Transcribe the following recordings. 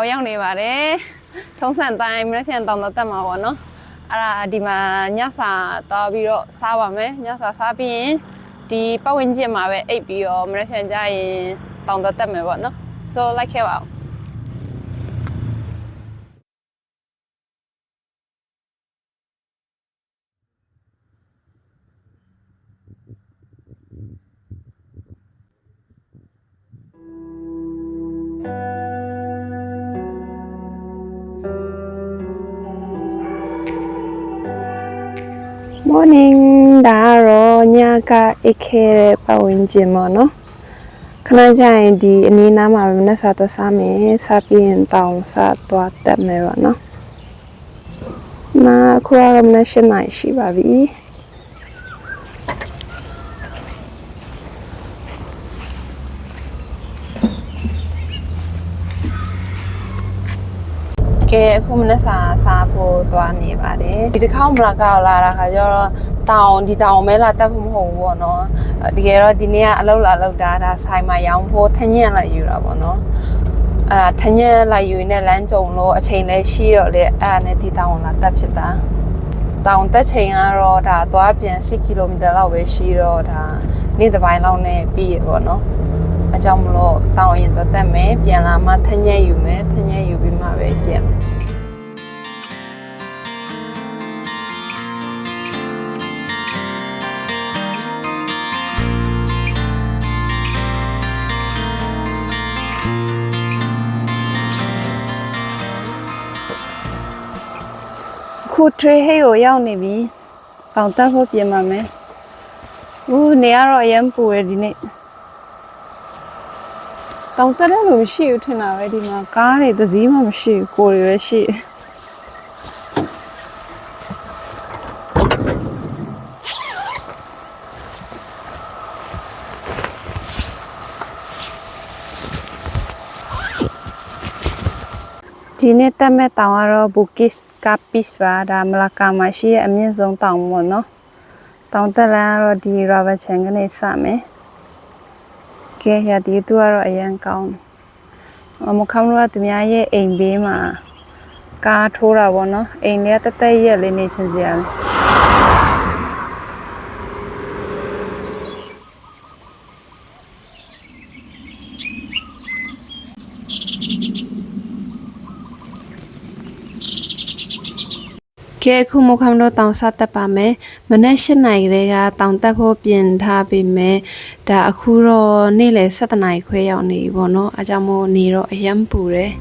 ကာကိုရောက်နေပါတယ်ထုံးစံတိုင်းမနေ့ပြန်တောင်းတော့တက်မှာပေါ့နော်အဲ့ဒါဒီမှာညစာသွားပြီးတော့စားပါမယ်ညစာစားပြီးရင်ဒီပတ်ဝန်းကျင်မှာပဲအိပ်ပြီးတော့မနေ့ပြန်ကြရင်တောင်းတော့တက်မယ်ပေါ့နော် so like ခဲ့ပါဦး ကတော့ညကအိတ်ခဲတဲ့ပတ်ဝန်းကျင်ပေါ့နော်ခဏကြာရင်ဒီအနီးနားမှာပဲမနက်စာသွားစားမယ်စားပြီးရင်တောင်စားသွားတက်မယ်ပေါ့နော်နာခုကတော့မနက်၈နာရီရှိပါပြီ ကဲအခုမနက်စာစားဖို့သွားနေပါတယ်ဒီတစ်ခေါက်မလာကောက်လာတာခါကျတော့တောင်ဒီတောင်မဲလာတက်ဖို့မဟုတ်ဘူးပေါ့နော်အဲ့တကယ်တော့ဒီနေ့ကအလုပ်လာလုပ်တာဒါဆိုင်မှာရောင်းဖို့ထညက်လာယူတာပေါ့နော်အဲ့ဒါထညက်လာယူနေလမ်းကြုံလို့အချိန်လည်းရှိတော့လေအဲ့ဒါနဲ့ဒီတောင်လာတက်ဖြစ်တာတောင်တက်ချိန်ကတော့ဒါသွားပြန်6ကီလိုမီတာလောက်ပဲရှိတော့ဒါနေ့တစ်ပိုင်းလောက်နဲ့ပြီးရပေါ့နော် အကြောင်းမလို့တောင်ရင်တော့တက်မယ်ပြန်လာမှထညက်ယူမယ်ထညက်ယူပြီးမှပဲပြန်မယ်ခုထရေဟိတ်ကိုရောက်နေပြီ။တောင်တက်ဖို့ပြင်ပါမယ်။ဦးနေရတော့အရင်ပူရဒီနေ့။ တောင်တက်တဲ့လူမရှိဘူးထင်တာပဲဒီမှာကားတွေတစ်စီးမှမရှိဘူးကိုယ်တွေပဲရှိတယ်ဒီနေ့တက်မဲ့တောင်ကတော့ဘူကစ်ကပ်ပစ်ပါဒါမလာကာမှာရှိရဲ့အမြင့်ဆုံးတောင်ပေါ့နော်တောင်တက်လမ်းကတော့ဒီရာဘချန်ကနေစမယ် ကဲရဒီသူကတော့အရန်ကောင်းတယ်အမခမလို့ကသူများရဲ့အိမ်ဘေးမှာကားထိုးတာပေါ့နော်အိမ်လေးကတက်တက်ရက်လေးနေချင်းစရာလေ အခုမခမလို့တောင်စားတက်ပါမယ်မနေ့၈နိုင်ကလေးကတောင်တက်ဖို့ပြင်ထားပြီမယ်ဒါအခုတော့နေ့လယ်7နာရီခွဲရောက်နေပြီပေါ့နော်အကြောင်းမို့နေတော့အရန်ပူတယ်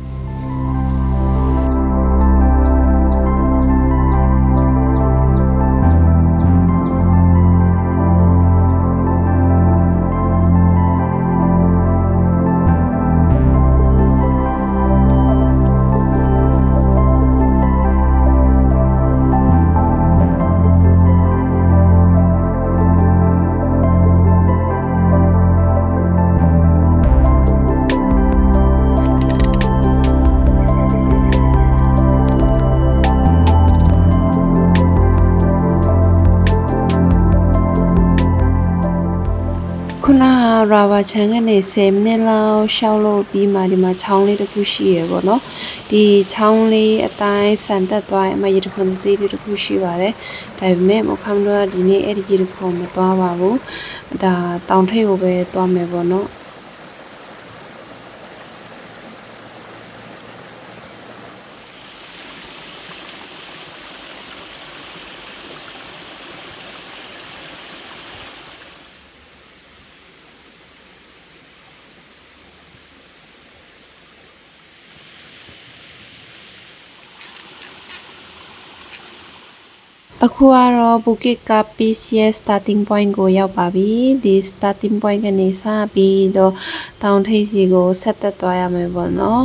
ခုနကရာဘာချန်ကနေ10မိနစ်လောက်ရှောက်လို့ပြီးမှဒီမှာချောင်းလေးတစ်ခုရှိရပေါ့နော်ဒီချောင်းလေးအတိုင်းဆန်တက်သွားရင်အမရေတခွန်သေးလေးတစ်ခုရှိပါတယ်ဒါပေမဲ့မခမ်တို့ကဒီနေ့အဲ့ဒီရေတခွန်မသွားပါဘူးဒါတောင်ထိပ်ကိုပဲသွားမယ်ပေါ့နော် အခုကတော့ Bukit Kapis ရဲ့ starting point ကိုရောက်ပါပြီဒီ starting point ကနေစပြီးတော့တောင်ထိပ်စီကိုဆက်သက်သွားရမယ်ပေါ့နော်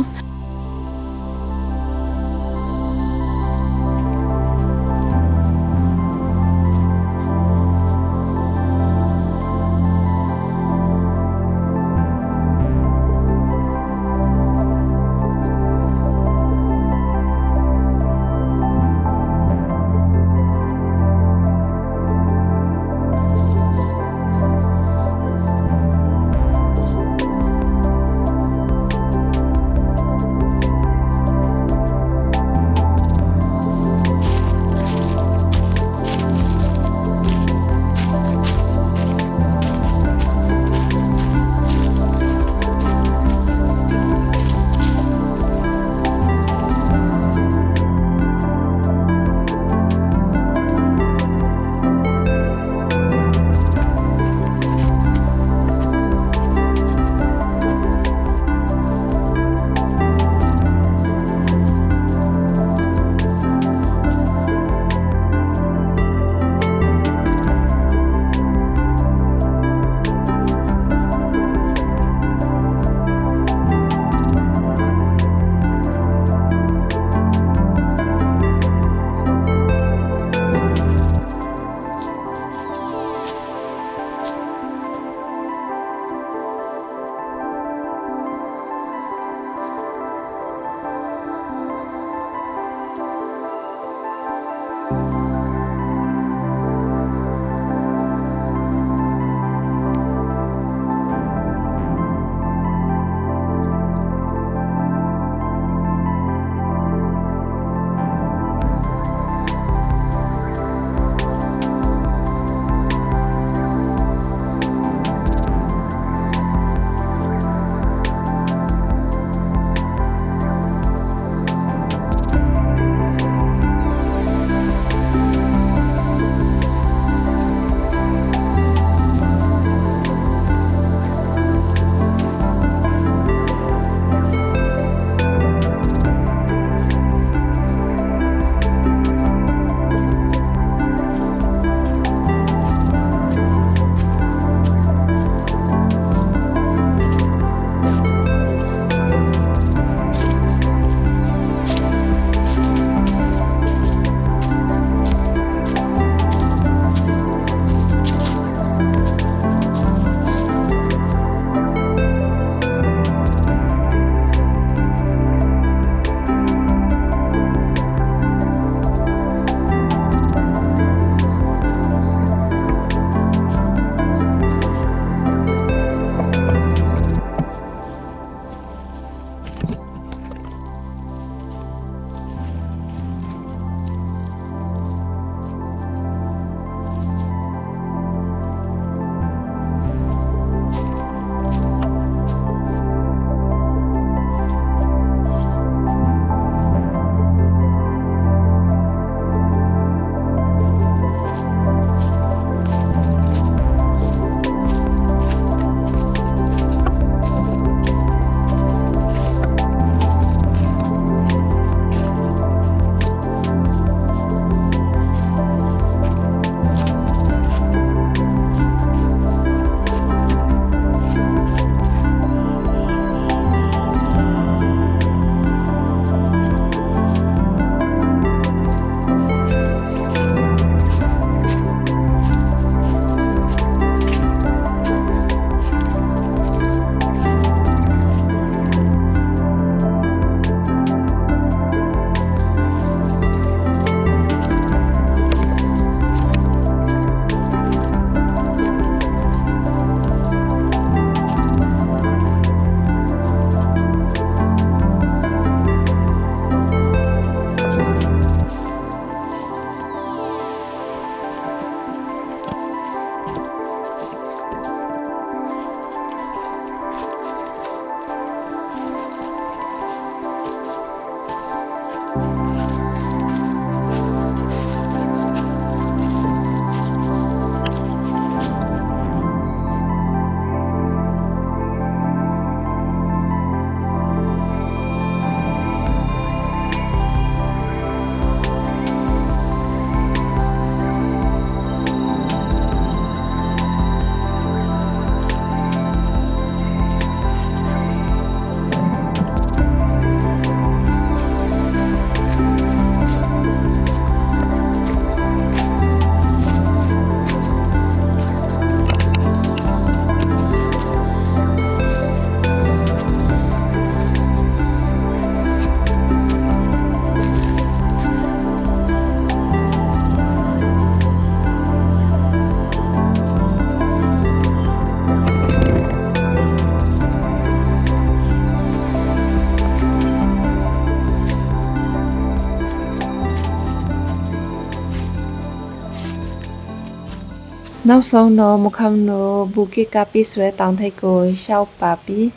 နောက်ဆုံးတော့မခမနိုဘူကစ်ကပစ်ဆွဲတောင်ထိပ်ကိုရှောက်ပါပြီး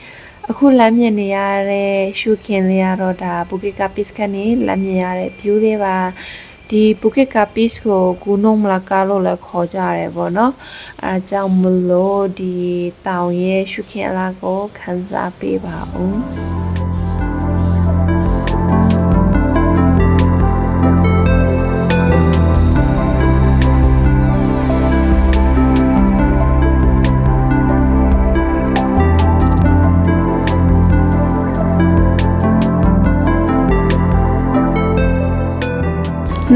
အခုလမ်းမြင်နေရတဲ့ရှုခင်လေးရတော့ဒါဘူကစ်ကပစ်ကနေလမ်းမြင်ရတဲ့ view လေးပါဒီဘူကစ်ကပစ်ကိုဂူနုံမလာကာလို့လည်းခေါ်ကြရတယ်ပေါ့နော်အဲဒါကြောင့်မလို့ဒီတောင်ရဲ့ရှုခင်အလားကိုခန်းစားပေးပါဦး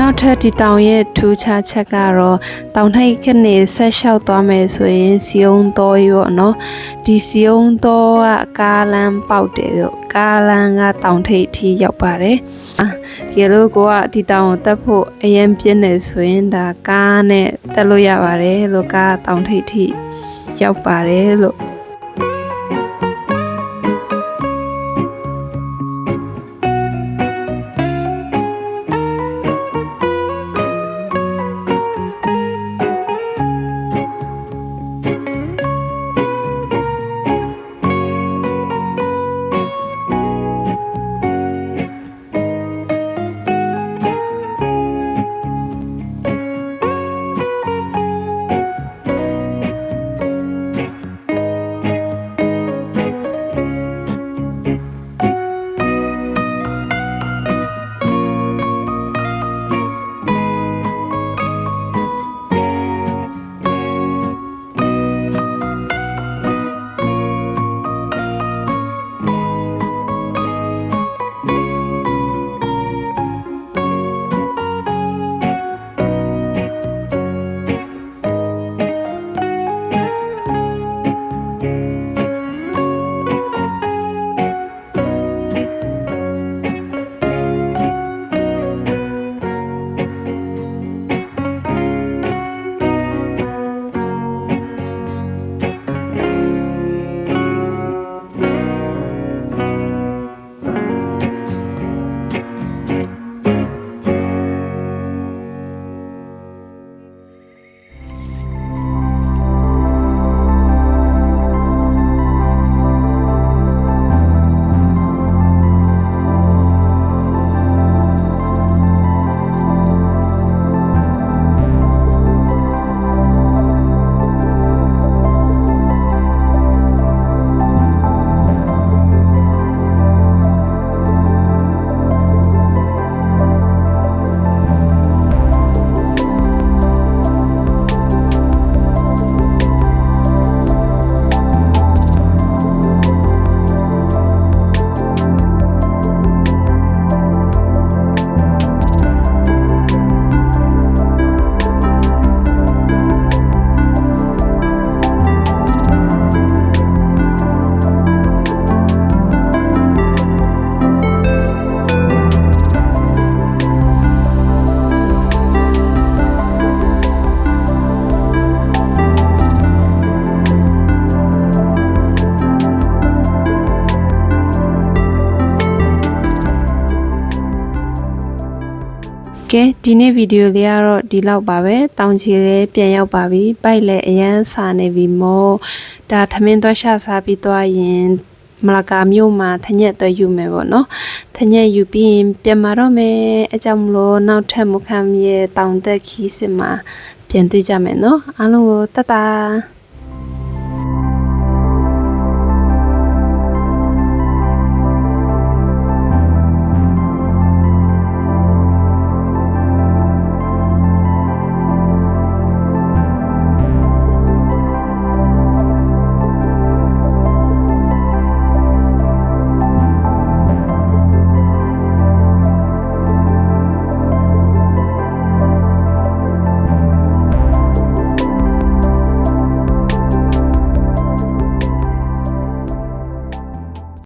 နောက်ထပ်ဒီတောင်ရဲ့ထူးခြားချက်ကတော့တောင်ထိပ်ကနေဆက်လျှောက်သွားမယ်ဆိုရင်စီယုံတော်ရောနော်ဒီစီယုံတော်ကကားလမ်းပေါက်တယ်ဆိုကားလမ်းကတောင်ထိပ်ထိရောက်ပါတယ်အာဒီလိုကိုကဒီတောင်ကိုတက်ဖို့အရင်ပြင်းနေဆိုရင်ဒါကားနဲ့တက်လို့ရပါတယ်လို့ကားတောင်ထိပ်ထိရောက်ပါတယ်လို့ ကဲဒီနေ့ဗီဒီယိုလေးကတော့ဒီလောက်ပါပဲတောင်ချီလေးပြန်ရောက်ပါပြီပိုက်လည်းအရန်စာနေပြီမို့ဒါထမင်းသွားရှာစားပြီးသွားရင်မလာကာမြို့မှာထညက်တော့ယူမယ်ပေါ့နော်ထညက်ယူပြီးရင်ပြန်มาတော့မယ်အကြောင်းမလို့နောက်ထပ်မခံရဲ့တောင်သက်ခီးစစ်မှာပြန်တွေ့ကြမယ်နော်အားလုံးကိုတတ်တာ